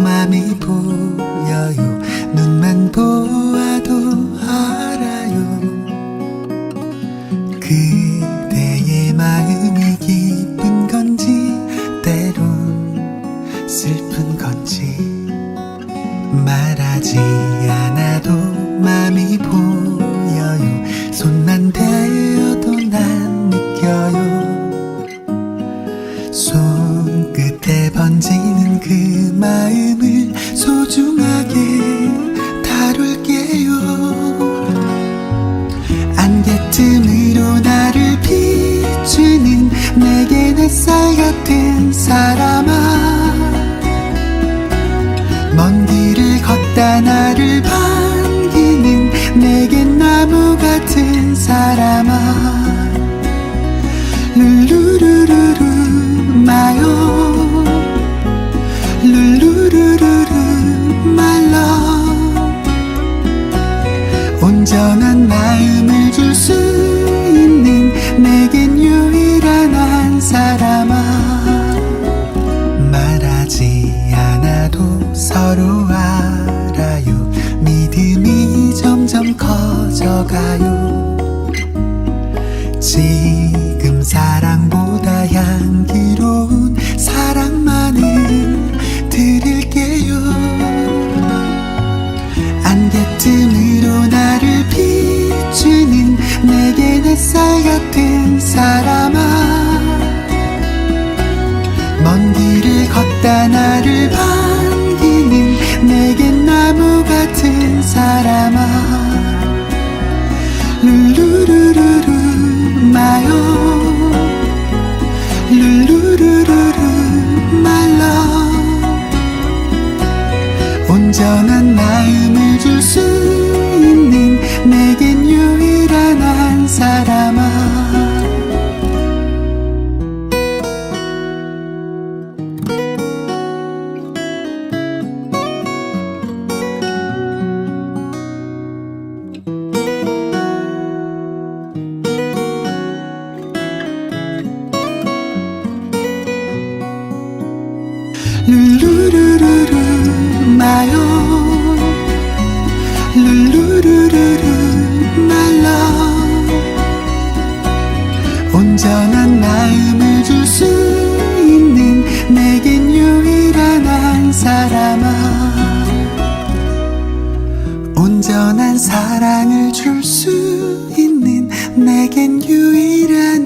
마음이 보여요. 눈만 보아도 알아요. 그대의 마음이 기쁜 건지 때론 슬픈 건지 말하지 않아도 마음이 보 소중하게 다룰게요. 안개틈으로 나를 비추는 내겐 햇살 같은 사람아. 먼 길을 걷다 나를 반기는 내겐 나무 같은 사람아. 룰루루루루 마요. 룰루루루루 온전한 마음을 줄 수 있는 내겐 유일한 한 사람아. 말하지 않아도 서로 알아요. 믿음이 점점 커져가요 햇살 같은 사람아. 먼 길을 걷다 나를 반기는 내겐 나무 같은 사람아. 룰루루루루 마요 룰루루루루 말러 온전한 마음을 줄수 룰루루루루 마요. 룰루루루루 말러 온전한 마음을 줄 수 있는 내겐 유일한 한 사람아. 온전한 사랑을 줄 수 있는 내겐 유일한